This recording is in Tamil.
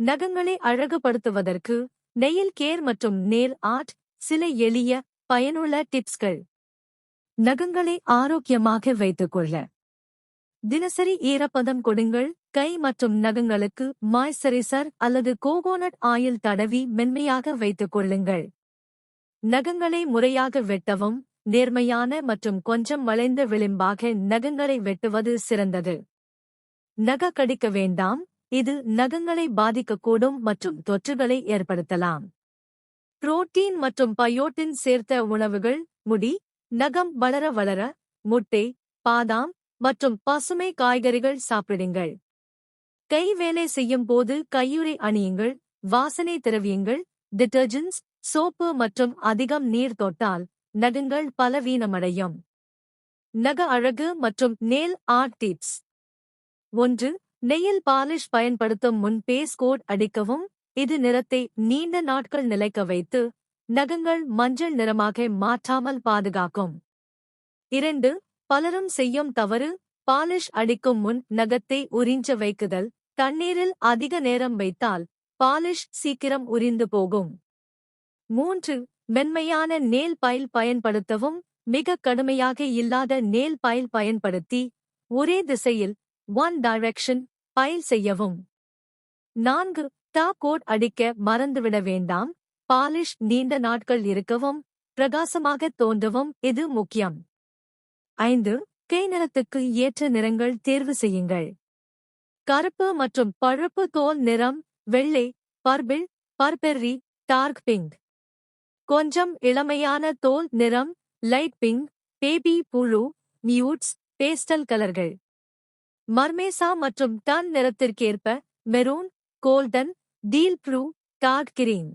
நகங்களை அழகுபடுத்துவதற்கு நெயில் கேர் மற்றும் நேல் ஆர்ட் சில எளிய பயனுள்ள டிப்ஸ்கள். நகங்களை ஆரோக்கியமாக வைத்துக்கொள்ள. தினசரி ஈரப்பதம் கொடுங்கள். கை மற்றும் நகங்களுக்கு மாய்ஸ்சரைசர் அல்லது கோகோனட் ஆயில் தடவி மென்மையாக வைத்துக் கொள்ளுங்கள். நகங்களை முறையாக வெட்டவும் நேர்மையான மற்றும் கொஞ்சம் வளைந்த விளிம்பாக நகங்களை வெட்டுவது சிறந்தது. நக கடிக்க வேண்டாம். இது நகங்களை பாதிக்கக்கூடும் மற்றும் தொற்றுகளை ஏற்படுத்தலாம். புரோட்டீன் மற்றும் பயோட்டின் சேர்த்த உணவுகள் முடி நகம் வளர வளர முட்டை பாதாம் மற்றும் பசுமை காய்கறிகள் சாப்பிடுங்கள். கை வேலை செய்யும் போது கையுறை அணியுங்கள் வாசனை திரவியங்கள் டிட்டர்ஜென்ட்ஸ் சோப்பு மற்றும் அதிகம் நீர் தொட்டால் நகங்கள் பலவீனமடையும். நக அழகு மற்றும் நேல் ஆர்ட் டிப்ஸ். ஒன்று நெயில் பாலிஷ் பயன்படுத்தும் முன் பேஸ் கோட் அடிக்கவும். இது நிறத்தை நீண்ட நாட்கள் நிலைக்க வைத்து நகங்கள் மஞ்சள் நிறமாக மாற்றாமல் பாதுகாக்கும். இரண்டு பலரும் செய்யும் தவறு பாலிஷ் அடிக்கும் முன் நகத்தை உறிஞ்ச வைக்குதல். தண்ணீரில் அதிக நேரம் வைத்தால் பாலிஷ் சீக்கிரம் உரிந்து போகும். மூன்று மென்மையான நேல் பயில் பயன்படுத்தவும் மிக கடுமையாக இல்லாத நேல் பயில் பயன்படுத்தி ஒரே திசையில் ஒன் டைரக்ஷன் பயில் செய்யவும். நான்கு டாப் கோட் அடிக்க மறந்துவிட வேண்டாம். பாலிஷ் நீண்ட நாட்கள் இருக்கவும் பிரகாசமாக தோன்றவும் இது முக்கியம். ஐந்து கை நிறத்துக்கு ஏற்ற நிறங்கள் தேர்வு செய்யுங்கள். கருப்பு மற்றும் பழுப்பு தோல் நிறம் வெள்ளை பர்பிள் பர்பெர்ரி டார்க் பிங்க். கொஞ்சம் இளமையான தோல் நிறம் light pink baby blue mutes pastel கலர்கள். மர்மேசா மற்றும் டன் நிறத்திற்கேற்ப மெரூன் கோல்டன் டீல் ப்ரூ டார்க் கிரீன்.